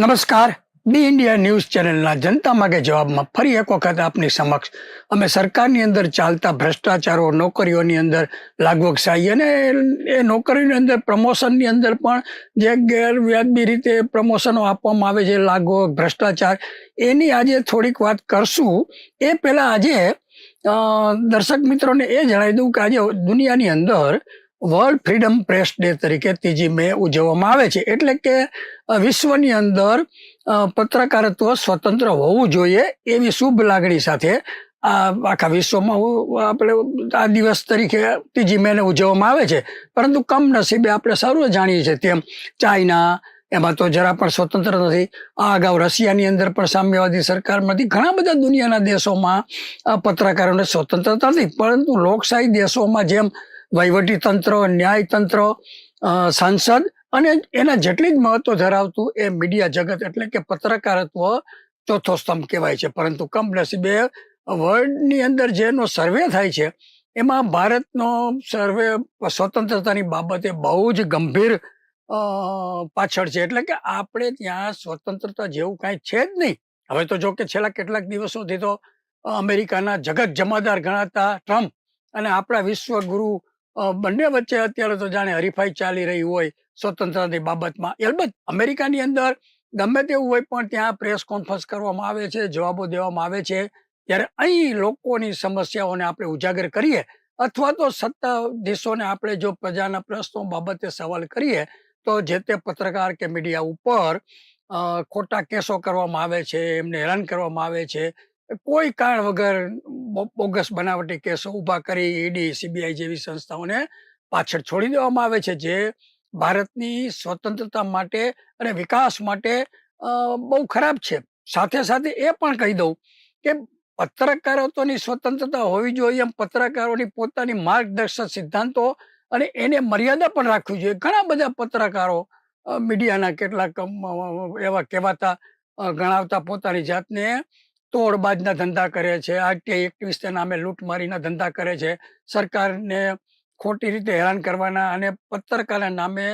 નમસ્કાર. D India news ચેનલના જનતા માગે જવાબમાં ફરી એક વખત આપની સમક્ષ અમે સરકારની અંદર ચાલતા ભ્રષ્ટાચારો, નોકરીઓની અંદર લાગવકશાહી અને એ નોકરીની અંદર પ્રમોશનની અંદર પણ જે ગેરવ્યાજબી રીતે પ્રમોશનો આપવામાં આવે છે લાગવક ભ્રષ્ટાચાર, એની આજે થોડીક વાત કરશું. એ પહેલાં આજે દર્શક મિત્રોને એ જણાવી દઉં કે આજે દુનિયાની અંદર વર્લ્ડ ફ્રીડમ પ્રેસ ડે તરીકે ત્રીજી મે ઉજવવામાં આવે છે. એટલે કે વિશ્વની અંદર પત્રકારત્વ સ્વતંત્ર હોવું જોઈએ એવી શુભ લાગણી સાથે આ આખા વિશ્વમાં આપણે આ દિવસ તરીકે ત્રીજી મેને ઉજવવામાં આવે છે. પરંતુ કમનસીબે આપણે સારું જાણીએ છીએ તેમ ચાઇના, એમાં તો જરા પણ સ્વતંત્ર નથી. આ અગાઉ રશિયાની અંદર પણ સામ્યવાદી સરકારમાંથી ઘણા બધા દુનિયાના દેશોમાં પત્રકારોને સ્વતંત્રતા નથી. પરંતુ લોકશાહી દેશોમાં જેમ વહીવટી તંત્ર ન્યાયતંત્ર સાંસદ અને એના જેટલી જ મહત્વ ધરાવતું એ મીડિયા જગત એટલે કે પત્રકારત્વ ચોથો સ્તંભ કહેવાય છે. પરંતુ કમનસીબે વર્લ્ડની અંદર જેનો સર્વે થાય છે, એમાં ભારતનો સર્વે સ્વતંત્રતાની બાબતે બહુ જ ગંભીર પાછળ છે. એટલે કે આપણે ત્યાં સ્વતંત્રતા જેવું કાંઈ છે જ નહીં. હવે તો જો કે છેલ્લા કેટલાક દિવસોથી તો અમેરિકાના જગત જમાદાર ગણાતા ટ્રમ્પ અને આપણા વિશ્વગુરુ બંને વચ્ચે અત્યારે તો જાણે હરીફાઈ ચાલી રહી હોય સ્વતંત્રતાની બાબતમાં. અલબત્ત અમેરિકાની અંદર ગમે તેવું હોય પણ ત્યાં પ્રેસ કોન્ફરન્સ કરવામાં આવે છે, જવાબો દેવામાં આવે છે. ત્યારે અહીં લોકોની સમસ્યાઓને આપણે ઉજાગર કરીએ અથવા તો સત્તાધીશોને આપણે જો પ્રજાના પ્રશ્નો બાબતે સવાલ કરીએ તો જે તે પત્રકાર કે મીડિયા ઉપર ખોટા કેસો કરવામાં આવે છે, એમને હેરાન કરવામાં આવે છે. કોઈ કારણ વગર બોગસ બનાવટી કેસો ઊભા કરી ઈડી, સીબીઆઈ જેવી સંસ્થાઓને પાછળ છોડી દેવામાં આવે છે, જે ભારતની સ્વતંત્રતા માટે અને વિકાસ માટે બહુ ખરાબ છે. સાથે સાથે એ પણ કહી દઉં કે પત્રકારોની સ્વતંત્રતા હોવી જોઈએ, એમ પત્રકારોની પોતાની માર્ગદર્શક સિદ્ધાંતો અને એને મર્યાદા પણ રાખવી જોઈએ. ઘણા બધા પત્રકારો મીડિયાના કેટલાક એવા કહેવાતા ગણાવતા પોતાની જાતને તોડબાજના ધંધા કરે છે. આરટીઆઈ એકવીસના નામે લૂંટમારીના ધંધા કરે છે. સરકારને ખોટી રીતે હેરાન કરવાના અને પત્રકારના નામે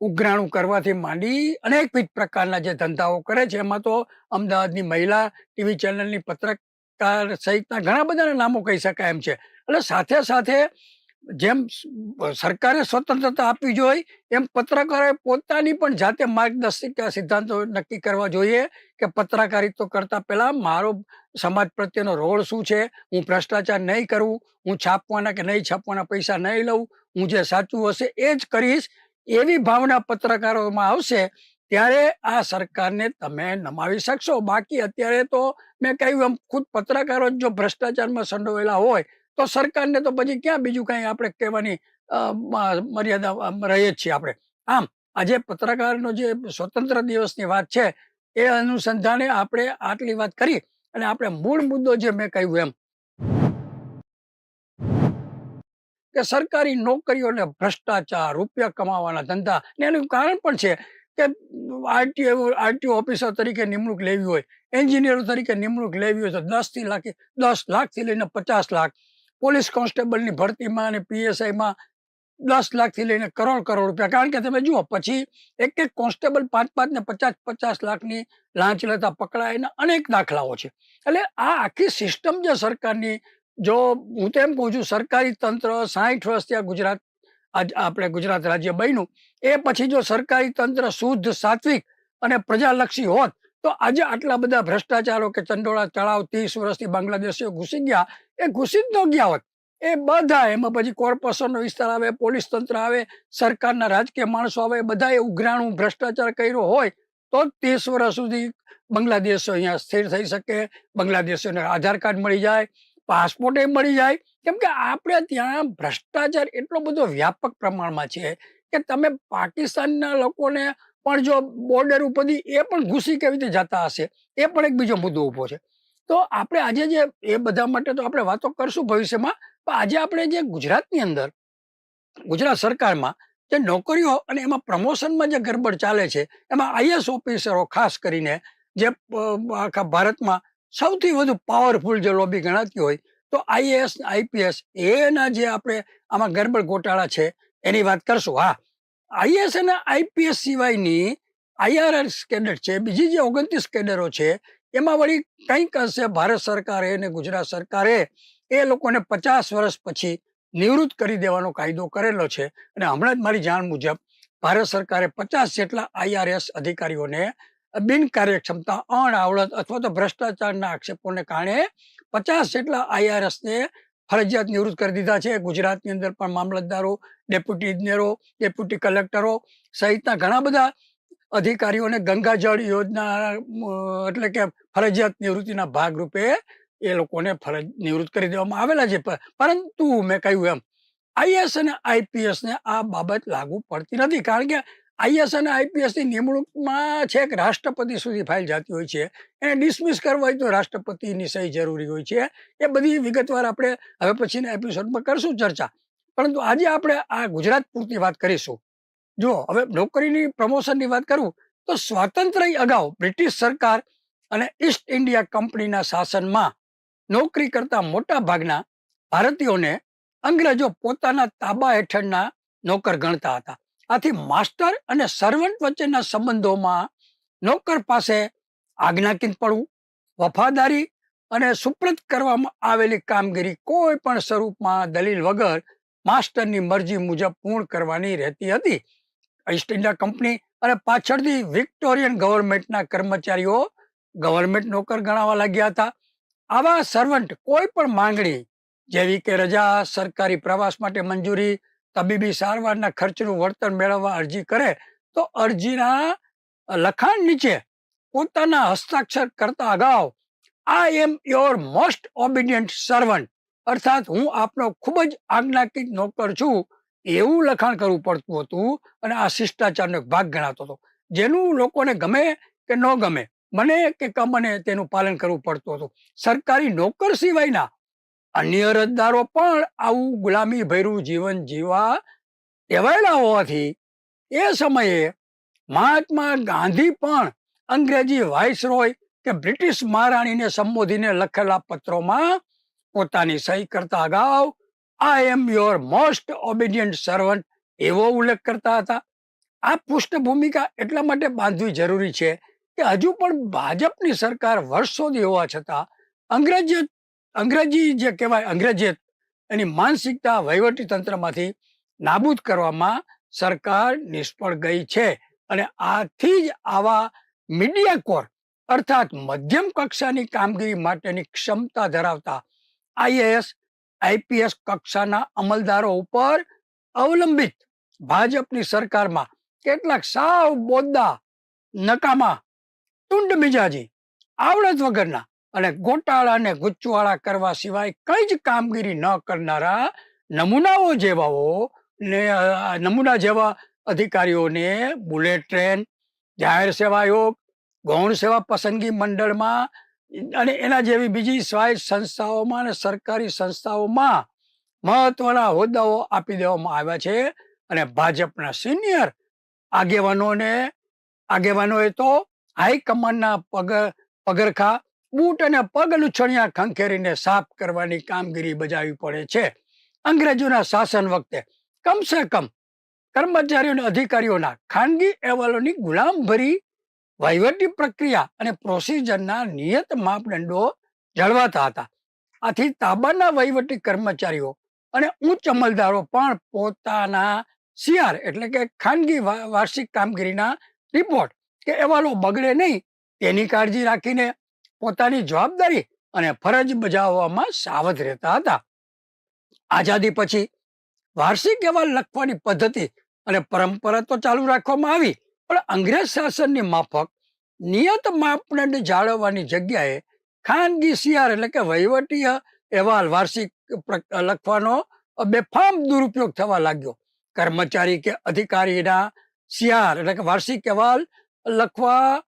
ઉઘરાણું કરવાથી માંડી અનેકવિધ પ્રકારના જે ધંધાઓ કરે છે. એમાં તો અમદાવાદની મહિલા ટીવી ચેનલની પત્રકાર સહિતના ઘણા બધાના નામો કહી શકાય એમ છે. એટલે સાથે સાથે જેમ સરકારે સ્વતંત્રતા આપવી જોઈએ, એમ પત્રકારોએ પોતાની પણ જાતે માર્ગદર્શિકા સિદ્ધાંતો નક્કી કરવા જોઈએ કે પત્રકારિત્વ કરતા પહેલા મારો સમાજ પ્રત્યેનો રોલ શું છે? હું ભ્રષ્ટાચાર નહીં કરું, હું છાપવાના કે નહીં છાપવાના પૈસા નહીં લઉં, હું જે સાચું હશે એ જ કરીશ, એવી ભાવના પત્રકારોમાં આવશે, ત્યારે આ સરકારને તમે નમાવી શકશો. બાકી અત્યારે તો મેં કહ્યું એમ, ખુદ પત્રકારો જો ભ્રષ્ટાચારમાં સંડોવેલા હોય તો સરકારને તો પછી ક્યાં બીજું કંઈ આપણે કહેવાની મર્યાદા રહીએ છીએ આપણે. આમ, આજે પત્રકારનો જે સ્વતંત્ર દિવસની વાત છે, એ અનુસંધાને આપણે આટલી વાત કરી અને આપણે મૂળ મુદ્દો જે મેં કહ્યું એમ, કે સરકારી નોકરીઓને ભ્રષ્ટાચાર, રૂપિયા કમાવાના ધંધા, ને એનું કારણ પણ છે કે આરટીઓ આરટીઓ ઓફિસર તરીકે નિમણૂક લેવી હોય, એન્જિનિયર તરીકે નિમણૂક લેવી હોય તો દસથી લાખ દસ લાખથી લઈને પચાસ લાખ પોલીસ કોન્સ્ટેબલની ભરતીમાં અને પીએસઆઈમાં દસ લાખથી લઈને કરોડ કરોડ રૂપિયા. કારણ કે તમે જુઓ, પછી એક એક કોન્સ્ટેબલ પાંચ પાંચ ને પચાસ પચાસ લાખની લાંચ લેતા પકડાય એના અનેક દાખલાઓ છે. એટલે આ આખી સિસ્ટમ જે સરકારની, જો હું તો એમ કહું છું, સરકારી તંત્ર સાઠ વર્ષ ત્યાં ગુજરાત, આજ આપણે ગુજરાત રાજ્ય બન્યું, એ પછી જો સરકારી તંત્ર શુદ્ધ, સાત્વિક અને પ્રજાલક્ષી હોત તો આજે આટલા બધા ભ્રષ્ટાચારો કે ચંડોળા તળાવ ત્રીસ વર્ષથી બાંગ્લાદેશીઓ ઘૂસી ગયા, એ ઘૂસી જ ન ગયા હોત. એ બધા એમાં પછી કોર્પોરેશનનો વિસ્તાર આવે, પોલીસ તંત્ર આવે, સરકારના રાજકીય માણસો આવે બધા એ ઉઘરાણું ભ્રષ્ટાચાર કર્યો હોય, તો ત્રીસ વર્ષ સુધી બાંગ્લાદેશો અહીંયા સ્થિર થઈ શકે, બાંગ્લાદેશોને આધાર કાર્ડ મળી જાય, પાસપોર્ટ મળી જાય. કેમ કે આપણે ત્યાં ભ્રષ્ટાચાર એટલો બધો વ્યાપક પ્રમાણમાં છે કે તમે પાકિસ્તાનના લોકોને પણ જો બોર્ડર ઉપરથી એ પણ ઘૂસી કેવી રીતે જતા હશે? એ પણ એક બીજો મુદ્દો ઊભો છે. તો આપણે આજે જે એ બધા માટે તો આપણે વાતો કરશું ભવિષ્યમાં, પણ આજે આપણે જે ગુજરાતની અંદર, ગુજરાત સરકારમાં જે નોકરીઓ અને એમાં પ્રમોશનમાં જે ગરબડ ચાલે છે, એમાં આઈએસ ઓફિસરો ખાસ કરીને જે આખા ભારતમાં સૌથી વધુ પાવરફુલ જે લોબી ગણાતી હોય, તો આઈએએસ, આઈપીએસ, એના જે આપણે આમાં ગરબડ ગોટાળા છે, એની વાત કરશું. હા. આઈએસ અને આઈપીએસ સિવાયની આઈઆરએસ કેડર છે, બીજી જે ઓગણત્રીસ કેડરો છે, એમાં વળી કંઈક અંશે ભારત સરકારે અને ગુજરાત સરકારે એ લોકોને પચાસ વર્ષ પછી નિવૃત્ત કરી દેવાનો કાયદો કરેલો છે. અને હમણાં જ મારી જાણ મુજબ ભારત સરકારે પચાસ જેટલા આઈઆરએસ અધિકારીઓને બિનકાર્યક્ષમતા અણઆવડત અથવા તો ભ્રષ્ટાચારના આક્ષેપોને કારણે પચાસ જેટલા આઈઆરએસને ફરજિયાત નિવૃત્ત કરી દીધા છે. ગુજરાતની અંદર પણ મામલતદારો, ડેપ્યુટી ઇજનેરો, ડેપ્યુટી કલેક્ટરો સહિતના ઘણા બધા અધિકારીઓને ગંગાજળ યોજના એટલે કે ફરજિયાત નિવૃત્તિના ભાગરૂપે એ લોકોને ફરજ નિવૃત્ત કરી દેવામાં આવેલા છે. પરંતુ મેં કહ્યું એમ, આઈએસ અને આઈપીએસને આ બાબત લાગુ પડતી નથી. કારણ કે આઈએસ અને આઈપીએસની નિમણૂકમાં છેક રાષ્ટ્રપતિ સુધી ફાઇલ જતી હોય છે. એને ડિસમિસ કરવા હોય તો રાષ્ટ્રપતિની સહી જરૂરી હોય છે. એ બધી વિગતવાર આપણે હવે પછીના એપિસોડમાં કરશું ચર્ચા. પરંતુ આજે આપણે આ ગુજરાત પૂરતી વાત કરીશું. જો હવે નોકરીની પ્રમોશનની વાત કરું તો સ્વાતંત્ર્ય અગાઉ બ્રિટિશ સરકાર અને ઈસ્ટ ઇન્ડિયા કંપનીના શાસનમાં નોકરી કરતા મોટા ભાગના ભારતીયોને અંગ્રેજો પોતાના તાબા હેઠળના નોકર ગણતા હતા. આથી માસ્ટર અને સર્વન્ટ વચ્ચેના સંબંધોમાં નોકર પાસે આજ્ઞાકીન પડવું, વફાદારી અને સુપ્રત કરવામાં આવેલી કામગીરી કોઈ પણ સ્વરૂપમાં દલીલ વગર માસ્ટરની મરજી મુજબ પૂર્ણ કરવાની રહેતી હતી. ઈસ્ટ ઇન્ડિયા કંપની અને પાછળથી વિક્ટોરિયન ગવર્મેન્ટના કર્મચારીઓ ગવર્મેન્ટ નોકર ગણાવા લાગ્યા હતા. આવા સર્વન્ટ કોઈ પણ માંગણી જેવી કે રજા, સરકારી પ્રવાસ માટે મંજૂરી તબીબી સારવારના ખર્ચનું વળતર મેળવવા અરજી કરે, તો અરજીના લખાણ નીચે પોતાના હસ્તાક્ષર કરતા અગાઉ I am your most obedient servant અર્થાત હું આપનો ખૂબ જ આજ્ઞાકિત નોકર છું, એવું લખાણ કરવું પડતું હતું અને આ શિષ્ટાચારનો ભાગ ગણાતો હતો. જેનું લોકોને ગમે કે ન ગમે, મને કે કમને તેનું પાલન કરવું પડતું હતું. સરકારી નોકર સિવાયના અન્ય અરજદારો પણ આવું ગુલામી ભર્યું જીવન જીવવા ટેવાયેલા હોવાથી એ સમયે મહાત્મા ગાંધી પણ અંગ્રેજી વાઇસરોય કે બ્રિટિશ મહારાણીને સંબોધીને લખેલા પત્રોમાં પોતાની સહી કરતા અગાઉ I am your most obedient servant એવો ઉલ્લેખ કરતા હતા. આ પૃષ્ઠભૂમિકા એટલા માટે બાંધવી જરૂરી છે કે હજુ પણ ભાજપની સરકાર વર્ષોથી હોવા છતાં અંગ્રેજી અંગ્રેજી જે કહેવાય અંગ્રેજી એની માનસિકતા વહીવટી તંત્રમાંથી નાબૂદ કરવામાં સરકાર નિષ્ફળ ગઈ છે. અને આથી જ આવા મીડિયા કોર અર્થાત મધ્યમ કક્ષાની કામગીરી માટેની ક્ષમતા ધરાવતા આઈએએસ, આઈપીએસ કક્ષાના અમલદારો ઉપર અવલંબિત ભાજપની સરકારમાં કેટલાક સાવ બોદ્દા નકામા ટુંડ મિજાજી, આવડત વગરના અને ગોટાળા ને ગુચ્ચવાળા કરવા સિવાય કઈ જ કામગીરી ન કરનારા નમૂનાઓ જેવાઓ ને નમૂના જેવા અધિકારીઓને બુલેટ ટ્રેન, જાહેર સેવા આયોગ, ગૌણ સેવા પસંદગી મંડળમાં અને એના જેવી બીજી સ્વાયત્ત સંસ્થાઓમાં અને સરકારી સંસ્થાઓમાં મહત્વના હોદ્દાઓ આપી દેવામાં આવ્યા છે. અને ભાજપના સિનિયર આગેવાનોને, આગેવાનોએ તો હાઈકમાન્ડના પગ, પગરખા બૂટ અને પગ લૂછણિયા ખંખેરીને સાફ કરવાની કામગીરી બજાવવી પડે છે. અંગ્રેજોના શાસન વખતે કમસે કમ કર્મચારીઓ અને અધિકારીઓના ખાનગી અહેવાલોની ગુલામભરી વહીવટી પ્રક્રિયા અને પ્રોસિજરના નિયત માપદંડો જળવાતા હતા. આથી તાબાના વહીવટી કર્મચારીઓ અને ઉચ્ચ અમલદારો પણ પોતાના સીઆર એટલે કે ખાનગી વાર્ષિક કામગીરીના રિપોર્ટ કે અહેવાલો બગડે નહીં તેની કાળજી રાખીને પોતાની જવાબદારી અને ફરજ બજાવવામાં સાવધ રહેતા હતા. આઝાદી પછી વાર્ષિક અહેવાલ લખવાની પદ્ધતિ અને પરંપરા તો ચાલુ રાખવામાં આવી, પણ અંગ્રેજ શાસનની માફક નિયત માપદંડ જાળવવાની જગ્યાએ ખાનગી શિયાર એટલે કે વહીવટીય અહેવાલ વાર્ષિક લખવાનો બેફામ દુરુપયોગ થવા લાગ્યો. કર્મચારી કે અધિકારીના શિયાર એટલે કે વાર્ષિક અહેવાલ લખવા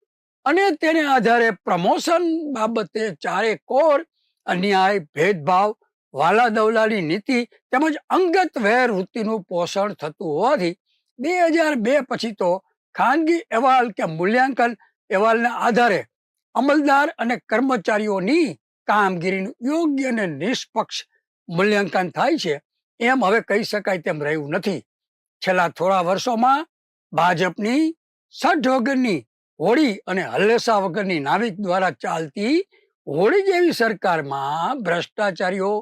અને તેને આધારે પ્રમોશન બાબતે ચારે કોર, અન્યાય, ભેદભાવ વાલા દવલાની નીતિ તેમજ અંગત વેર વૃત્તિનું પોષણ થતું હોવાથી બે હજાર બે પછી તો ખાનગી અહેવાલ કે મૂલ્યાંકન અહેવાલના આધારે અમલદાર અને કર્મચારીઓની કામગીરીનું યોગ્ય અને નિષ્પક્ષ મૂલ્યાંકન થાય છે એમ હવે કહી શકાય તેમ રહ્યું નથી. છેલ્લા થોડા વર્ષોમાં ભાજપની વગરની હોડી અને હલ્લેસા વગરની નાવિક દ્વારા ચાલતી હોળી જેવી સરકારમાં ભ્રષ્ટાચારીઓ,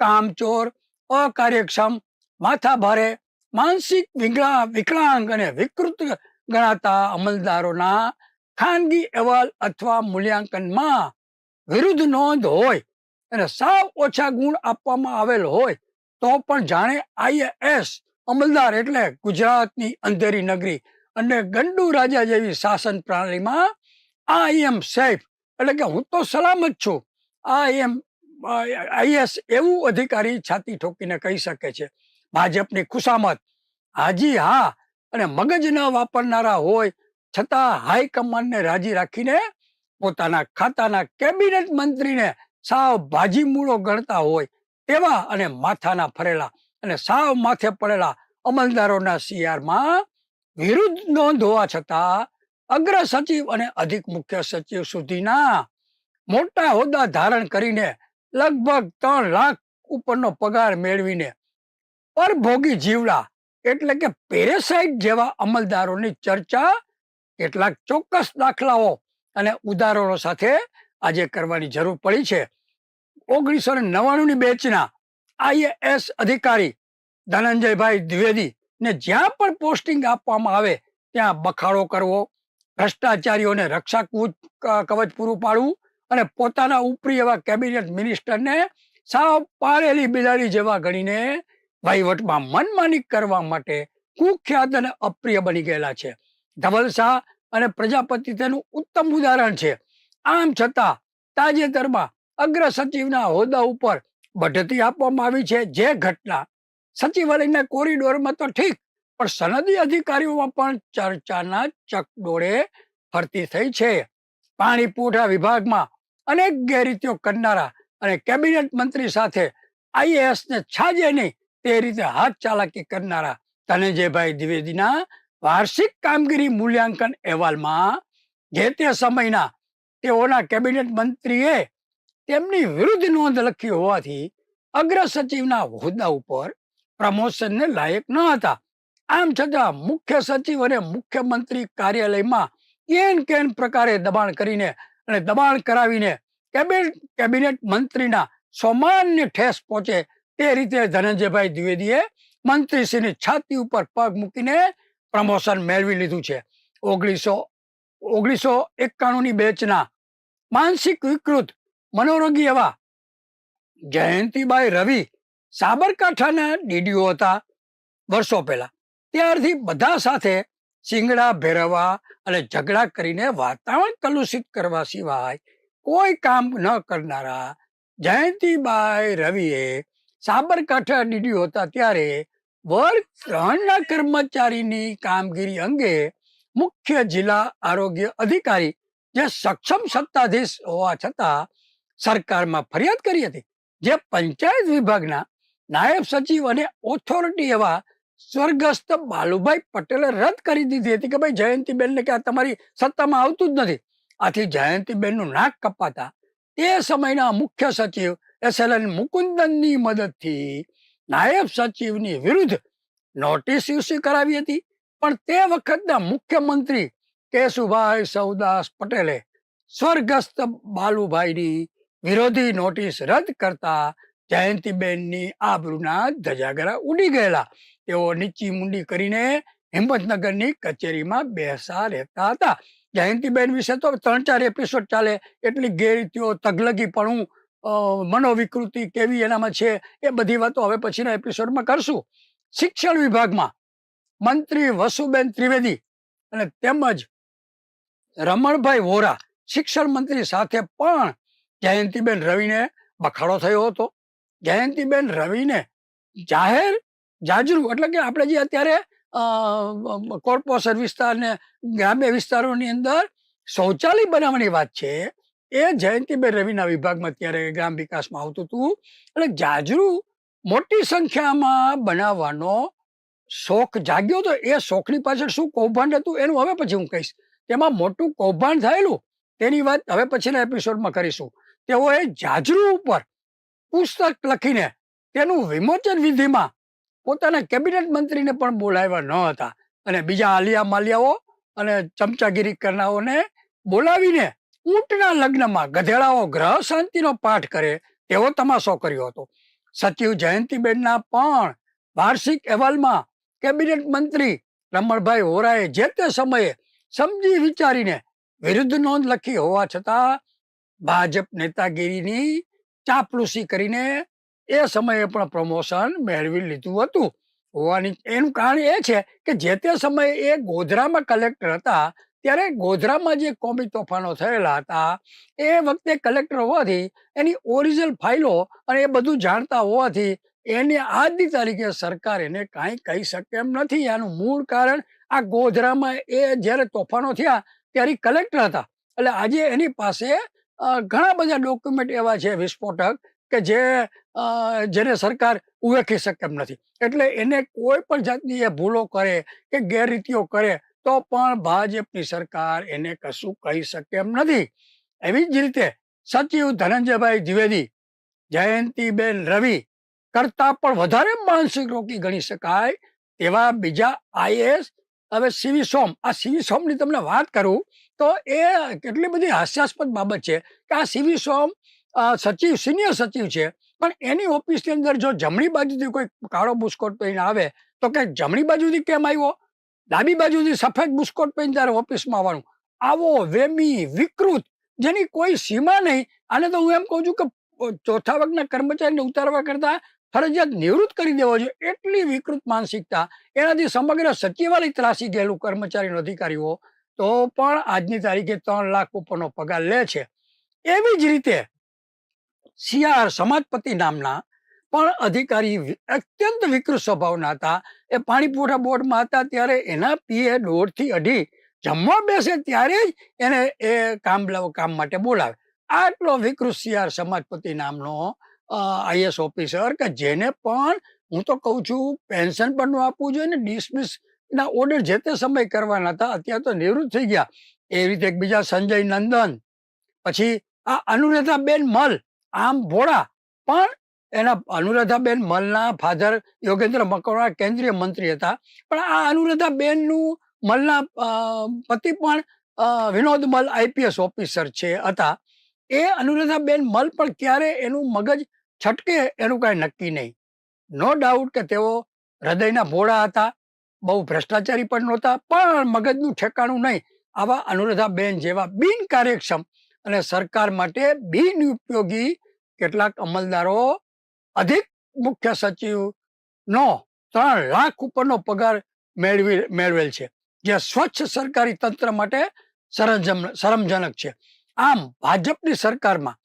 કામચોર, અકાર્યક્ષમ, માથાભારે, માનસિક વિકલા- વિકલાંગ અને વિકૃત ગણાતા અમલદારોના ખાનગી અહેવાલ અથવા મૂલ્યાંકનમાં વિરુદ્ધ નોંધ હોય અને સાવ ઓછા ગુણ આપવામાં આવેલ હોય તો પણ જાણે આઈએએસ અમલદાર એટલે ગુજરાતની અંધેરી નગરી અને ગંડુ રાજા જેવી શાસન પ્રણાલીમાં આઈ એમ સેફ એટલે કે હું તો સલામત છું. આ એમ આઈએસ એવું અધિકારી છાતી ઠોકીને કહી શકે છે. ભાજપની ખુશામત. હાજી હા, અને મગજ ન વાપરનારા હોય છતાં હાઈકમાન્ડને રાજી રાખીને પોતાના ખાતાના કેબિનેટ મંત્રીને સાવ ભાજી મૂળો ગણતા હોય તેવા અને માથાના ફરેલા અને સાવ માથે પડેલા અમલદારોના સીઆરમાં વિરુદ્ધ નોંધ હોવા છતાં અગ્ર સચિવ અને અધિક મુખ્ય સચિવ સુધીના મોટા હોદ્દા ધારણ કરીને લગભગ ત્રણ લાખ ઉપરનો પગાર મેળવીને પરભોગી જીવડા એટલે કે પેરેસાઇટ જેવા અમલદારોની ચર્ચા, કેટલાક ચોક્કસ દાખલાઓ અને ઉદાહરણો સાથે આજે કરવાની જરૂર પડી છે. ઓગણીસો ને નવ્વાણુંની બેચના આઈએએસ અધિકારી ધનંજયભાઈ દ્વિવેદી ને જ્યાં પણ પોસ્ટિંગ આપવામાં આવે, ત્યાં બખાડો કરવો, ભ્રષ્ટાચારીઓને રક્ષા કવચ પૂરું પાડવું અને પોતાના ઉપરી એવા કેબિનેટ મિનિસ્ટરને સાવ પાળેલી બિલાડી જેવા ગણીને વહીવટમાં મનમાની કરવા માટે કુખ્યાત અને અપ્રિય બની ગયેલા છે. ધવલ અને પ્રજાપતિ તેનું ઉત્તમ ઉદાહરણ છે. આમ છતાં, તાજેતરમાં અગ્ર સચિવના હોદ્દા ઉપર બઢતી આપવામાં આવી છે જે ઘટના સચિવાલયના કોરિડોરમાં તો ઠીક, પણ સનદી અધિકારીઓમાં પણ ચર્ચાના ચકડોળે ફરતી થઈ છે. પાણી પુરવઠા વિભાગમાં અનેક ગેરરીતિઓ કરનારા અને કેબિનેટ મંત્રી સાથે આઈએએસને છાજે નહીં તે રીતે હાથ ચાલાકી કરનારા ધનંજયભાઈ દ્વિવેદીના વાર્ષિક કામગીરી મૂલ્યાંકન અહેવાલમાં જે તે સમયના તેઓના કેબિનેટ મંત્રીએ તેમની વિરુદ્ધ નોંધ લખી હોવાથી અગ્ર સચિવના હોદ્દા ઉપર પ્રમોશનને લાયક ન હતા. આમ છતાં મુખ્ય સચિવ અને મુખ્યમંત્રી કાર્યાલયમાં કેન કેન પ્રકારે દબાણ કરીને અને દબાણ કરાવીને કેબિનેટ મંત્રીના સોમાનને ઠેસ પહોંચે તે રીતે ધનંજયભાઈ દ્વિવેદીએ મંત્રીશ્રીની છાતી ઉપર પગ મૂકીને પ્રમોશન મેળવી લીધું છે. ઓગણીસો ઓગણીસો એકાણુંની બેચના માનસિક વિકૃત, મનોરોગી એવા જયંતિભાઈ રવિ સાબરકાંઠાના ડીડીઓ હતા વર્ષો પહેલા. ત્યારથી બધા સાથે શિંગડા ભેરવવા અને ઝઘડા કરીને વાતાવરણ કલુષિત કરવા સિવાય કોઈ કામ ન કરનારા જયંતિબાઈ રવિએ સાબરકાંઠા ડીડીઓ હતા ત્યારે વર્ગ ત્રણના કર્મચારીની કામગીરી અંગે મુખ્ય જિલ્લા આરોગ્ય અધિકારી જે સક્ષમ સત્તાધીશ હોવા છતાં સરકારમાં ફરિયાદ કરી હતી. જે પંચાયત વિભાગના નાયબ સચિવ અને ઓથોરિટી એવા સ્વર્ગસ્થ બાલુભાઈ પટેલે રદ કરી દીધી હતી કે ભાઈ જયંતિબેનને કે આ તમારી સત્તામાં આવતું જ નથી. આથી જયંતિબેનનું નાક કપાતા તે સમયના મુખ્ય સચિવ એસ મુકુંદનની મદદથી નાયબ સચિવની વિરુદ્ધ નોટિસ ઇસ્યુ કરાવી હતી. પણ તે વખતના મુખ્યમંત્રી કેશુભાઈ સૌદાસ પટેલે સ્વર્ગસ્થ બાલુભાઈની વિરોધી નોટિસ રદ કરતા જયંતિબેનની આબરૂના ધજાગરા ઉડી ગયેલા. તેઓ નીચી મુંડી કરીને હિંમતનગરની કચેરીમાં બેસા રહેતા હતા. જયંતિબેન વિશે તો ત્રણ ચાર એપિસોડ ચાલે, એટલી ગેરરીતિઓ, તગલગીપણું મનોવિકૃતિ કેવી એનામાં છે, એ બધી વાતો હવે પછીના એપિસોડમાં કરશું. શિક્ષણ વિભાગમાં મંત્રી વસુબેન ત્રિવેદી અને તેમજ રમણભાઈ વોરા શિક્ષણ મંત્રી સાથે પણ જયંતિબેન રવિને બખાડો થયો હતો. જયંતિબેન રવિને જાહેર જાજરૂ. એટલે કે આપણે જે અત્યારે કોર્પોરેશન વિસ્તાર ને ગ્રામ્ય વિસ્તારોની અંદર શૌચાલય બનાવવાની વાત છે, એ જયંતિબેન રવિના વિભાગમાં ત્યારે ગ્રામ વિકાસમાં આવતું હતું. એટલે જાજરૂ મોટી સંખ્યામાં બનાવવાનો શોખ જાગ્યો તો એ શોખની પાછળ શું કૌભાંડ હતું એનું હવે પછી હું કહીશ. તેમાં મોટું કૌભાંડ થયેલું, તેની વાત હવે પછીના એપિસોડમાં કરીશું. તેઓએ જાજરૂ ઉપર પુસ્તક લખીને તેનું વિમોચન વિધિમાં પોતાના કેબિનેટ મંત્રીને પણ બોલાવ્યા ન હતા. અને બીજા આલિયા માલિયાઓ અને ચમચાગીરી કરનારાઓને બોલાવીને ઊંટના લગ્નમાં ગધેડાઓ ગ્રહ શાંતિનો પાઠ કરે તેવો તમાશો કર્યો હતો. સચિવ જયંતિબેનના પણ વાર્ષિક અહેવાલમાં કેબિનેટ મંત્રી રમણભાઈ હોરાએ જે તે સમયે સમજી વિચારીને વિરુદ્ધ નોંધ લખી હોવા છતાં ભાજપ નેતાગીરીની ચાપલુસી કરીને એ સમયે પણ પ્રમોશન મેળવી લીધું હતું. હોવાની એનું કારણ એ છે કે જે તે સમયે એ ગોધરામાં કલેક્ટર હતા, ત્યારે ગોધરામાં જે કોમી તોફાનો થયેલા હતા, એ વખતે કલેક્ટર હોવાથી એની ઓરિજિનલ ફાઇલો અને એ બધું જાણતા હોવાથી એને આજની તારીખે સરકાર એને કાંઈ કહી શકે એમ નથી. આનું મૂળ કારણ આ ગોધરામાં એ જ્યારે તોફાનો થયા, ત્યારે કલેક્ટર હતા. એટલે આજે એની પાસે ઘણા બધા ડોક્યુમેન્ટ એવા છે વિસ્ફોટક કે જે જેને સરકાર ઉવેખી શકે એમ નથી. એટલે એને કોઈ પણ જાતની એ ભૂલો કરે કે ગેરરીતિઓ કરે, તો પણ ભાજપની સરકાર એને કશું કહી શકે એમ નથી. એવી જ રીતે સચિવ ધનંજયભાઈ દ્વિવેદી, જયંતિબેન રવિ કરતા પણ વધારે માનસિક રોગી ગણી શકાય તેવા બીજા આઈએસ હવે સીવી સોમ. આ સીવી સોમની તમને વાત કરું તો એ કેટલી બધી હાસ્યાસ્પદ બાબત છે કે આ સીવી સોમ સચિવ સિનિયર સચિવ છે. પણ એની ઓફિસની અંદર જો જમણી બાજુથી કોઈ કાળો બુસ્કોટ પહેરીને આવે, તો કે જમણી બાજુથી કેમ આવ્યો? ડાબી બાજુથી સફેદ બુસ્કોટ પહેરીને ત્યારે ઓફિસમાં આવવાનું. આવો વેમી, વિકૃત, જેની કોઈ સીમા નહીં. આને તો હું એમ કહું છું કે ચોથા વર્ગના કર્મચારીને ઉતારવા કરતા ફરજિયાત નિવૃત્ત કરી દેવો જોઈએ. એટલી વિકૃત માનસિકતા, એનાથી સમગ્ર સચિવાલય ત્રાસી ગયેલું કર્મચારીનો અધિકારીઓ તો પણ આજની તારીખે ત્રણ લાખ ઉપરનો પગાર લે છે. એવી જ રીતે સીઆર સમાજપતિ નામના પણ અધિકારી અત્યંત વિકૃત સ્વભાવના હતા. એ પાણી પુરવઠા બોર્ડમાં હતા, ત્યારે એના પીએ દોઢથી અઢી જમવા બેસે ત્યારે જ એને એ કામ કામ માટે બોલાવે. આટલો વિકૃત સીઆર સમાજપતિ નામનો આઈએસ ઓફિસર કે જેને પણ હું તો કહું છું પેન્શન પણ ન આપવું જોઈએ ને ડિસમિસ ના ઓર્ડર જે તે સમય કરવાના હતા, અત્યારે તો નિવૃત્ત થઈ ગયા. એ રીતે એકબીજા સંજય નંદન, પછી આ અનુરાધાબેન મલ, આમ ભોળા, પણ એના અનુરાધાબેન મલના ફાધર યોગેન્દ્ર મકવાણા કેન્દ્રીય મંત્રી હતા. પણ આ અનુરાધાબેનનું મલના પતિ પણ વિનોદ મલ આઈપીએસ ઓફિસર છે, હતા. એ અનુરાધાબેન મલ પણ ક્યારે એનું મગજ છટકે એનું કાંઈ નક્કી નહીં. નો ડાઉટ કે તેઓ હૃદયના ભોળા હતા, બહુ ભ્રષ્ટાચારી પણ નહોતા, પણ મગજનું ઠેકાણું નહીં. આવા અનુરાધાબેન જેવા બિન કાર્યક્ષમ અને સરકાર માટે બિનઉપયોગી કેટલાક અમલદારો, અધિક મુખ્ય સચિવનો ત્રણ લાખ ઉપરનો પગાર મેળવી, મેળવેલ છે, જે સ્વચ્છ સરકારી તંત્ર માટે સરંજમ શરમજનક છે. આમ ભાજપની સરકારમાં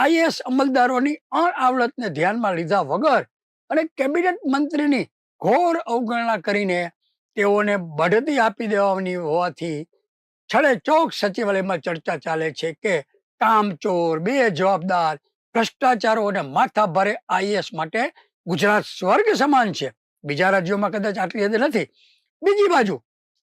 આઈએસ અમલદારોની અણઆવડતને ધ્યાનમાં લીધા વગર અને કેબિનેટ મંત્રીની ઘોર અવગણના કરીને તેઓને બઢતી આપી દેવાની હોવાથી છડે ચોક સચિવાલયમાં ચર્ચા ચાલે છે કે કામચોર બે જવાબદાર ભ્રષ્ટાચારો અને માથા ભરે આઈએએસ માટે ગુજરાત સ્વર્ગ સમાન છે. બીજા રાજ્યોમાં કદાચ આટલી હદે નથી. બીજી બાજુ,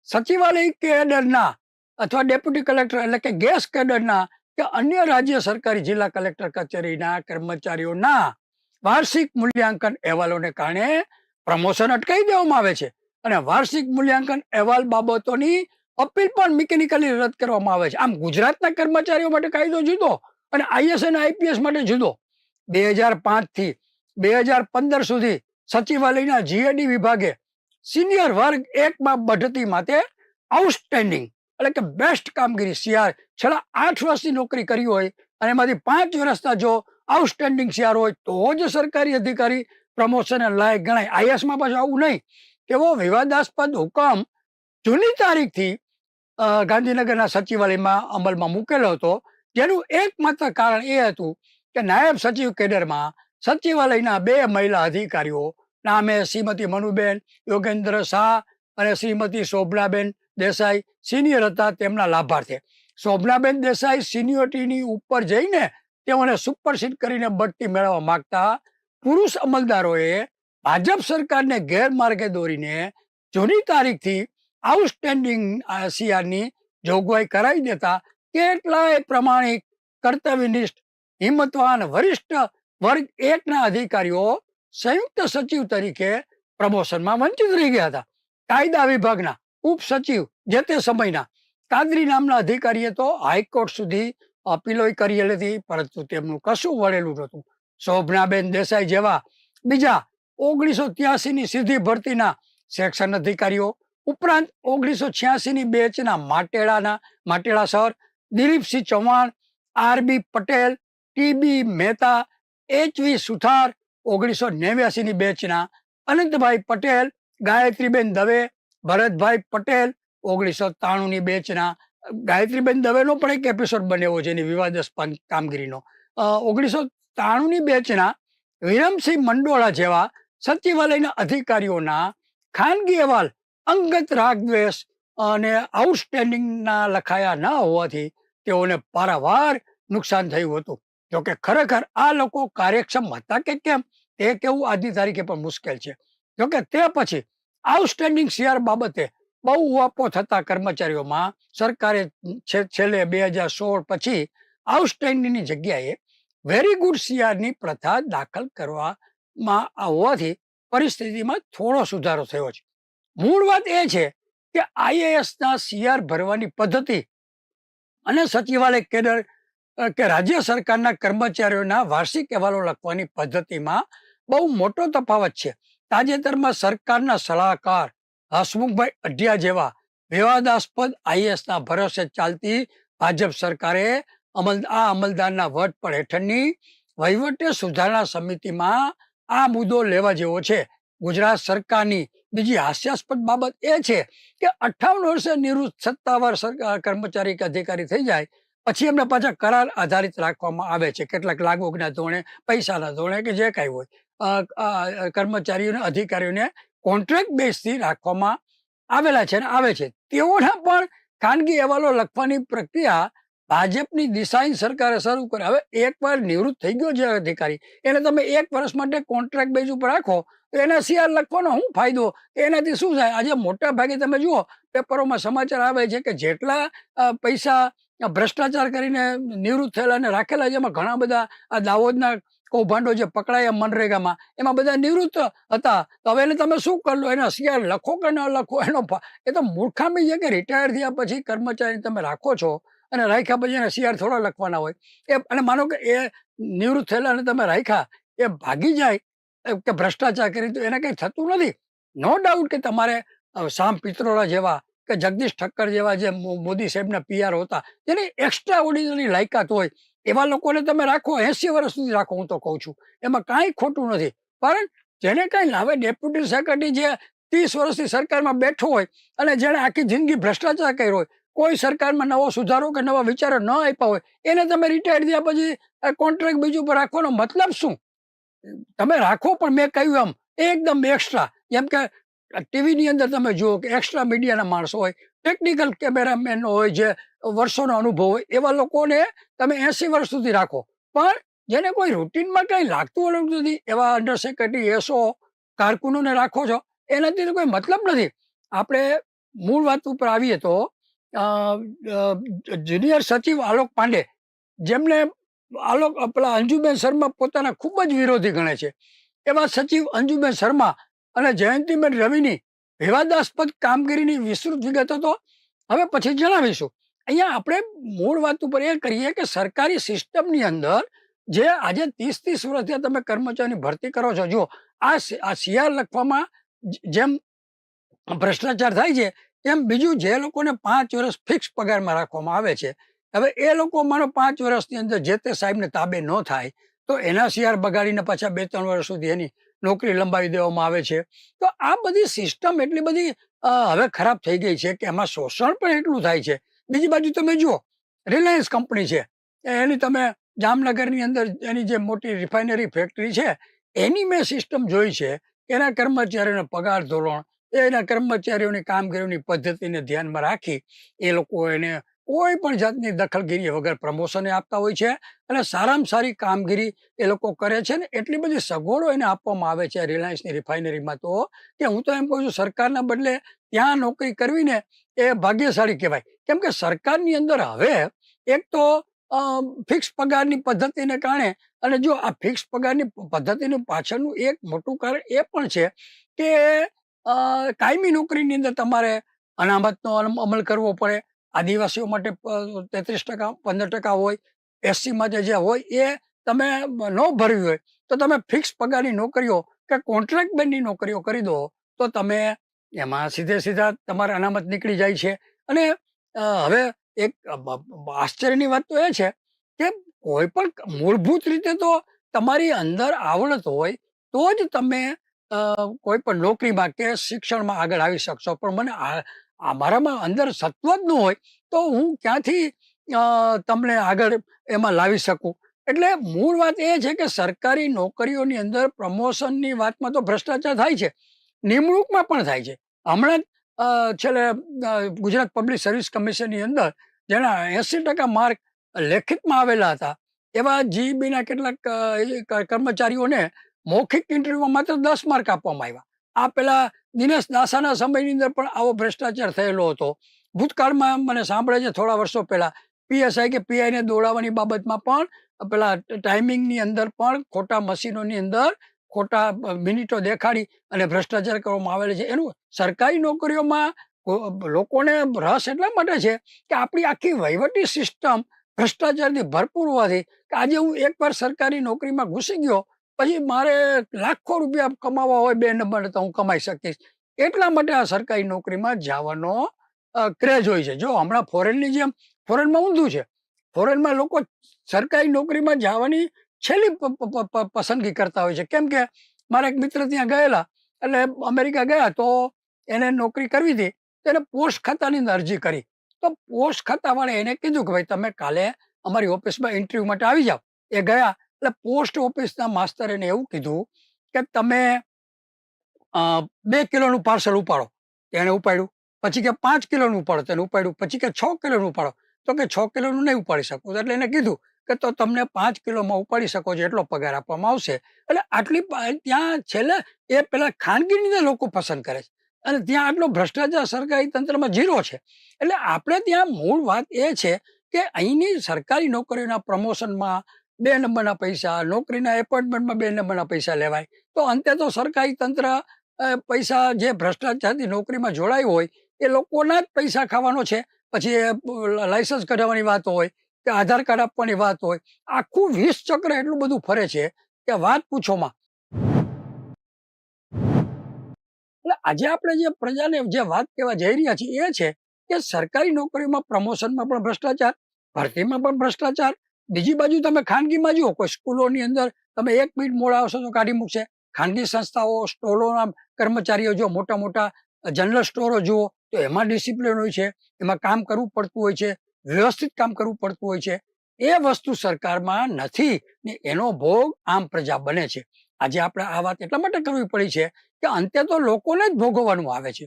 સચિવાલય કેડરના અથવા ડેપ્યુટી કલેક્ટર એટલે કે ગેસ કેડરના કે અન્ય રાજ્ય સરકારી જિલ્લા કલેક્ટર કચેરીના કર્મચારીઓના વાર્ષિક મૂલ્યાંકન અહેવાલોને કારણે પ્રમોશન અટકાવી દેવામાં આવે છે. અને વાર્ષિક મૂલ્યાંકન અહેવાલ બાબતોની અપીલ પણ મિકેનિકલી રદ કરવામાં આવે છે. આમ ગુજરાતના કર્મચારીઓ માટે કાયદો જુદો અને આઈએસ અને આઈપીએસ માટે જુદો. બે હજાર પાંચથી બે હજાર પંદર સુધી સચિવાલયના જીએડી વિભાગે સિનિયર વર્ગ એકમાં બઢતી માટે આઉટસ્ટેન્ડિંગ એટલે કે બેસ્ટ કામગીરી સીઆર છેલ્લા આઠ વર્ષની નોકરી કરી હોય અને એમાંથી પાંચ વર્ષના જો આઉટસ્ટેન્ડિંગ સીઆર હોય, તો જ સરકારી અધિકારી પ્રમોશન લાયક ગણાય. આઈએસમાં પાછું આવું નહીં. એવો વિવાદાસ્પદ હુકમ જૂની તારીખથી ગાંધીનગરના સચિવાલયમાં અમલમાં મૂકેલો હતો. જેનું એકમાત્ર કારણ એ હતું કે નાયબ સચિવ કેડરમાં સચિવાલયના બે મહિલા અધિકારીઓ, નામે શ્રીમતી મનુબેન યોગેન્દ્ર શાહ અને શ્રીમતી શોભનાબેન દેસાઈ સિનિયર હતા તેમના લાભાર્થે. શોભનાબેન દેસાઈ સિનિયોરિટીની ઉપર જઈને તેઓને સુપરસીડ કરીને બઢતી મેળવવા માંગતા પુરુષ અમલદારોએ ભાજપ સરકારને ગેરમાર્ગે દોરીને જૂની તારીખથી આઉટસ્ટેન્ડિંગ સીઆરની જોગવાઈ કરાવી દેતા કેટલાય પ્રમાણિક કર્તવ્યનિષ્ઠ હિંમતવાન, વરિષ્ઠ વર્ગ એકના અધિકારીઓ સંયુક્ત સચિવ તરીકે પ્રમોશનમાં વંચિત રહી ગયા હતા. કાયદા વિભાગના ઉપસચિવ જે તે સમયના. કાદરી નામના અધિકારીએ તો હાઈકોર્ટ સુધી અપીલોય કરેલી હતી પરંતુ તેમનું કશું વળેલું નહોતું. શોભનાબેન દેસાઈ જેવા બીજા ઓગણીસો ત્યાસીની સીધી ભરતીના સેક્શન અધિકારીઓ, ઉપરાંત ઓગણીસો છ્યાસીની બેચના માટેડાના, Mateda sir Dilipsinh Chauhan, RB Patel, TB Mehta, HV Suthar ઓગણીસો નેવ્યાસીની બેચના અનંતભાઈ પટેલ, ગાયત્રીબેન દવે ભરતભાઈ પટેલ ઓગણીસો ત્રાણુંની બેચના. ગાયત્રીબેન દવેનો પણ એક એપિસોડ બન્યો છે એની વિવાદાસ્પદ કામગીરીનો. ઓગણીસો ત્રાણુંની બેચના વિરમસિંહ મંડોળા જેવા સચિવાલયના અધિકારીઓના ખાનગી અહેવાલ અંગત રાગદ્વેષ અને આઉટસ્ટેન્ડિંગના લખાયા ન હોવાથી તેઓને પારાવાર નુકસાન થયું હતું. જોકે ખરેખર આ લોકો કાર્યક્ષમ હતા કે કેમ? એ કેવું આજની તારીખે પણ મુશ્કેલ છે. જોકે તે પછી આઉટસ્ટેન્ડિંગ શેર બાબતે બહુ વાપો થતા કર્મચારીઓમાં સરકારે છેલ્લે બે હજાર સોળ પછી આઉટસ્ટેન્ડિંગની જગ્યાએ વેરી ગુડ શિયાળની પ્રથા દાખલ કરવામાં આવવાથી પરિસ્થિતિમાં થોડો સુધારો થયો છે. મૂળ વાત એ છે કે આઈએએસના સીઆર ભરવાની પદ્ધતિ અને સચિવાલય કેડર કે રાજ્ય સરકારના કર્મચારીઓના વાર્ષિક અહેવાલો લખવાની પદ્ધતિમાં બહુ મોટો તફાવત છે. તાજેતરમાં સરકારના સલાહકાર હસમુખભાઈ અઢિયા જેવા વિવાદાસ્પદ આઈએસના ભરોસે ચાલતી ભાજપ સરકારે અમલ, આ અમલદારના વટ પર હેઠળની વહીવટી સુધારણા સમિતિમાં આ મુદ્દો લેવા જેવો છે. ગુજરાત સરકારની બીજી હાસ્યાસ્પદ બાબત એ છે કે અઠ્ઠાવન વર્ષે નિવૃત્ત સત્તાવાર સરકાર કર્મચારી કે અધિકારી થઈ જાય, પછી એમને પાછા કરાર આધારિત રાખવામાં આવે છે. કેટલાક લાગવગના ધોરણે, પૈસાના ધોરણે કે જે કાંઈ હોય. કર્મચારીઓને, અધિકારીઓને કોન્ટ્રાક્ટ બેઝથી રાખવામાં આવેલા છે અને આવે છે. તેઓના પણ ખાનગી અહેવાલો લખવાની પ્રક્રિયા ભાજપની દિશાહીન સરકારે શરૂ કરી. હવે એકવાર નિવૃત્ત થઈ ગયો છે અધિકારી. એને તમે એક વર્ષ માટે કોન્ટ્રાક્ટ બેઝ ઉપર રાખો, તો એના સિવાય લખવાનો શું ફાયદો? એનાથી શું થાય? આજે મોટા ભાગે તમે જુઓ, પેપરોમાં સમાચાર આવે છે કે જેટલા પૈસા ભ્રષ્ટાચાર કરીને નિવૃત્ત થયેલા અને રાખેલા છે, એમાં ઘણા બધા આ દાહોદના કૌભાંડો જે પકડાયા મનરેગામાં, એમાં બધા નિવૃત્ત હતા. તો હવે એને તમે શું કરી લો એના સિવાય લખો કે ન લખો? એનો એ તો મૂર્ખામી છે કે રિટાયર થયા પછી કર્મચારી તમે રાખો છો અને રાખ્યા પછી એના શિયાર થોડા લખવાના હોય. એ, અને માનો કે એ નિવૃત્ત થયેલા અને તમે રાખ્યા, એ ભાગી જાય કે ભ્રષ્ટાચાર કરી તો એને કંઈ થતું નથી? નો ડાઉટ કે તમારે શામ સામ પિત્રોડા જેવા કે જગદીશ ઠક્કર જેવા જે મોદી સાહેબના પીઆર હોતા જેની એક્સ્ટ્રા ઓર્ડિનરી લાયકાત હોય. એવા લોકોને તમે રાખો, એસી વર્ષ સુધી રાખો, હું તો કહું છું. એમાં કાંઈ ખોટું નથી. પણ જેને કાંઈ લાવે, ડેપ્યુટી સેક્રેટરી જે ત્રીસ વર્ષથી સરકારમાં બેઠો હોય અને જેણે આખી જિંદગી ભ્રષ્ટાચાર કર્યો હોય, કોઈ સરકારમાં નવો સુધારો કે નવા વિચારો ન આપ્યા હોય, એને તમે રિટાયર થયા પછી કોન્ટ્રાક્ટ બીજું પર રાખવાનો મતલબ શું? તમે રાખો, પણ મેં કહ્યું એમ, એકદમ એક્સ્ટ્રા જેમ કે ટીવીની અંદર તમે જુઓ કે એક્સ્ટ્રા મીડિયાના માણસો હોય ટેકનિકલ કેમેરામેન હોય જે વર્ષોનો અનુભવ હોય, એવા લોકોને તમે એસી વર્ષ સુધી રાખો. પણ જેને કોઈ રૂટીનમાં કંઈ લાગતું વળગતું નથી એવા અંડર સેક્રેટરી એસો કારકુનોને રાખો છો. એનાથી તો કોઈ મતલબ નથી. આપણે મૂળ વાત ઉપર આવીએ તો જુનિયર સચિવ આલોક પાંડે, જેમને આલોક, પેલા અંજુબેન શર્મા પોતાના ખૂબ જ વિરોધી ગણે છે. એવા સચિવ અંજુબેન શર્મા અને જયંતિબેન રવિની વિવાદાસ્પદ કામગીરીની વિસ્તૃત વિગતો તો હવે પછી જણાવીશું. અહીંયા આપણે મૂળ વાત ઉપર એ કરીએ કે સરકારી સિસ્ટમની અંદર જે આજે ત્રીસ ત્રીસ વર્ષથી તમે કર્મચારીની ભરતી કરો છો જો આ આ લખવામાં જેમ ભ્રષ્ટાચાર થાય છે, એમ બીજું જે લોકોને પાંચ વર્ષ ફિક્સ પગારમાં રાખવામાં આવે છે. હવે એ લોકો માનો પાંચ વર્ષની અંદર જે તે સાહેબને તાબે ન થાય, તો એના સીઆર બગાડીને પાછા બે ત્રણ વર્ષ સુધી એની નોકરી લંબાવી દેવામાં આવે છે. તો આ બધી સિસ્ટમ એટલી બધી હવે ખરાબ થઈ ગઈ છે કે એમાં શોષણ પણ એટલું થાય છે. બીજી બાજુ તમે જુઓ રિલાયન્સ કંપની છે. એની તમે જામનગરની અંદર એની જે મોટી રિફાઇનરી ફેક્ટરી છે, એની મેં સિસ્ટમ જોઈ છે એના કર્મચારીઓને પગાર ધોરણ, એના કર્મચારીઓની કામગીરીની પદ્ધતિને ધ્યાનમાં રાખી એ લોકો એને કોઈ પણ જાતની દખલગીરી વગર પ્રમોશને આપતા હોય છે અને સારામાં સારી કામગીરી એ લોકો કરે છે ને એટલી બધી સગવડો એને આપવામાં આવે છે રિલાયન્સની રિફાઇનરીમાં. તો કે હું તો એમ કહું છું સરકારના બદલે ત્યાં નોકરી કરવીને એ ભાગ્યશાળી કહેવાય. કેમ કે સરકારની અંદર હવે એક તો ફિક્સ પગારની પદ્ધતિને કારણે અને જો આ ફિક્સ પગારની પદ્ધતિનું પાછળનું એક મોટું કારણ એ પણ છે કે કાયમી નોકરીની અંદર તમારે અનામતનો અમલ કરવો પડે. આદિવાસીઓ માટે તેત્રીસ ટકા, પંદર ટકા હોય એસસી માટે જે હોય, એ તમે ન ભરવી હોય, તો તમે ફિક્સ પગારની નોકરીઓ કે કોન્ટ્રાક્ટ બેન્ડની નોકરીઓ કરી દો, તો તમે એમાં સીધે સીધા તમારે અનામત નીકળી જાય છે. અને હવે એક આશ્ચર્યની વાત તો એ છે કે કોઈ પણ મૂળભૂત રીતે તો તમારી અંદર આવડત હોય, તો જ તમે કોઈ પણ નોકરીમાં કે શિક્ષણમાં આગળ આવી શકશો. પણ મને મારામાં અંદર સત્વ જ ન હોય, તો હું ક્યાંથી તમને આગળ એમાં લાવી શકું? એટલે મૂળ વાત એ છે કે સરકારી નોકરીઓની અંદર પ્રમોશનની વાતમાં તો ભ્રષ્ટાચાર થાય છે, નિમણૂકમાં પણ થાય છે. હમણાં જ છેલ્લે ગુજરાત પબ્લિક સર્વિસ કમિશનની અંદર જેના એસી ટકા માર્ક લેખિતમાં આવેલા હતા, એવા જીબીના કેટલાક કર્મચારીઓને મૌખિક ઇન્ટરવ્યુમાં માત્ર દસ માર્ક આપવામાં આવ્યા. આ પેલા દિનેશ દાસાના સમયની અંદર પણ આવો ભ્રષ્ટાચાર થયેલો હતો. ભૂતકાળમાં મને સાંભળે છે થોડા વર્ષો પહેલાં. પીએસઆઈ કે પીઆઈને દોડાવવાની બાબતમાં પણ, પેલા ટાઈમિંગની અંદર પણ, ખોટા મશીનોની અંદર, ખોટા મિનિટો દેખાડી અને ભ્રષ્ટાચાર કરવામાં આવેલો છે. એનું સરકારી નોકરીઓમાં લોકોને રસ એટલા માટે છે કે આપણી આખી વહીવટી સિસ્ટમ ભ્રષ્ટાચારથી ભરપૂર હોવાથી, કે આજે હું એકવાર સરકારી નોકરીમાં ઘૂસી ગયો પછી મારે લાખો રૂપિયા કમાવા હોય બે નંબર તો હું કમાઈ શકીશ. એટલા માટે આ સરકારી નોકરીમાં જવાનો ક્રેઝ હોય છે. જો હમણાં ફોરેનની જેમ, ફોરેનમાં ઊંધું છે. ફોરેનમાં લોકો સરકારી નોકરીમાં જવાની છેલ્લી પસંદગી કરતા હોય છે. કેમ કે મારા એક મિત્ર ત્યાં ગયેલા, એટલે અમેરિકા ગયા તો એને નોકરી કરવી હતી. તો એને પોસ્ટ ખાતાની અરજી કરી. તો પોસ્ટ ખાતાવાળાએ એને કીધું કે, ભાઈ, તમે કાલે અમારી ઓફિસમાં ઇન્ટરવ્યુ માટે આવી જાઓ. એ ગયા. એટલે પોસ્ટ ઓફિસના માસ્તર એવું કીધું કે તમે બે કિલોનું પાર્સલ ઉપાડો. તેણે ઉપાડ્યું. પછી કે પાંચ કિલોનું ઉપાડો. તેને ઉપાડ્યું. પછી કે છ કિલોનું ઉપાડો. તો કે છ કિલોનું નહીં ઉપાડી શકું. એટલે એને કીધું કે તો તમને પાંચ કિલોમાં ઉપાડી શકો છો. એટલો પગાર આપવામાં આવશે. એટલે આટલી ત્યાં છેલ્લે એ પેલા ખાનગીની લોકો પસંદ કરે છે. અને ત્યાં આટલો ભ્રષ્ટાચાર સરકારી તંત્રમાં ઝીરો છે. એટલે આપણે ત્યાં મૂળ વાત એ છે કે અહીંની સરકારી નોકરીઓના પ્રમોશનમાં બે નંબરના પૈસા, નોકરીના એપોઇન્ટમેન્ટમાં બે નંબરના પૈસા લેવાય. તો અંતે તો સરકારી તંત્ર પૈસા જે ભ્રષ્ટાચારથી નોકરીમાં જોડાયું હોય, એ લોકોના જ પૈસા ખાવાનો છે. પછી લાયસન્સ કઢાવવાની વાત હોય, કે આધાર કાર્ડ આપવાની વાત હોય, આખું વીસ ચક્ર એટલું બધું ફરે છે કે વાત પૂછોમાં. એટલે આજે આપણે જે પ્રજાને જે વાત કહેવા જઈ રહ્યા છીએ એ છે કે સરકારી નોકરીમાં પ્રમોશનમાં પણ ભ્રષ્ટાચાર, ભરતીમાં પણ ભ્રષ્ટાચાર બીજી બાજુ તમે ખાનગીમાં જુઓ, કોઈ સ્કૂલોની અંદર તમે એક મિનિટ મોડા આવશો તો કાઢી મૂકશે. ખાનગી સંસ્થાઓ, સ્ટોલોના કર્મચારીઓ જો મોટા મોટા જનરલ સ્ટોરો જુઓ, તો એમાં ડિસિપ્લિન હોય છે, એમાં કામ કરવું પડતું હોય છે, વ્યવસ્થિત કામ કરવું પડતું હોય છે. એ વસ્તુ સરકારમાં નથી ને એનો ભોગ આમ પ્રજા બને છે. આજે આપણે આ વાત એટલા માટે કરવી પડી છે કે અંતે તો લોકોને જ ભોગવવાનું આવે છે.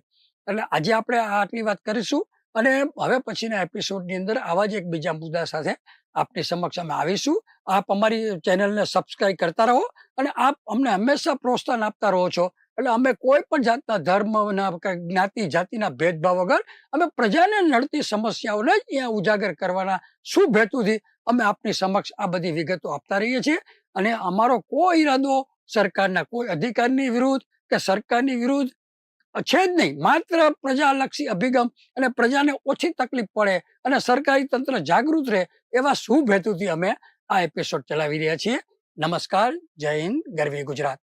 એટલે આજે આપણે આટલી વાત કરીશું. અને હવે પછીના એપિસોડની અંદર આવા જ એક બીજા મુદ્દા સાથે આપની સમક્ષ અમે આવીશું. આપ અમારી ચેનલને સબસ્ક્રાઇબ કરતા રહો અને આપ અમને હંમેશા પ્રોત્સાહન આપતા રહો છો. એટલે અમે કોઈ પણ જાતના ધર્મના જ્ઞાતિ, જાતિના ભેદભાવ વગર અમે પ્રજાને નડતી સમસ્યાઓને જ અહીંયા ઉજાગર કરવાના શું હેતુથી અમે આપની સમક્ષ આ બધી વિગતો આપતા રહીએ છીએ. અને અમારો કોઈ ઈરાદો સરકારના કોઈ અધિકારની વિરુદ્ધ કે સરકારની વિરુદ્ધ છે જ નહીં. માત્ર પ્રજાલક્ષી અભિગમ અને પ્રજાને ઓછી તકલીફ પડે અને સરકારી તંત્ર જાગૃત રહે એવા શુભ હેતુથી અમે આ એપિસોડ ચલાવી રહ્યા છીએ. નમસ્કાર. જય હિન્દ. ગરવી ગુજરાત.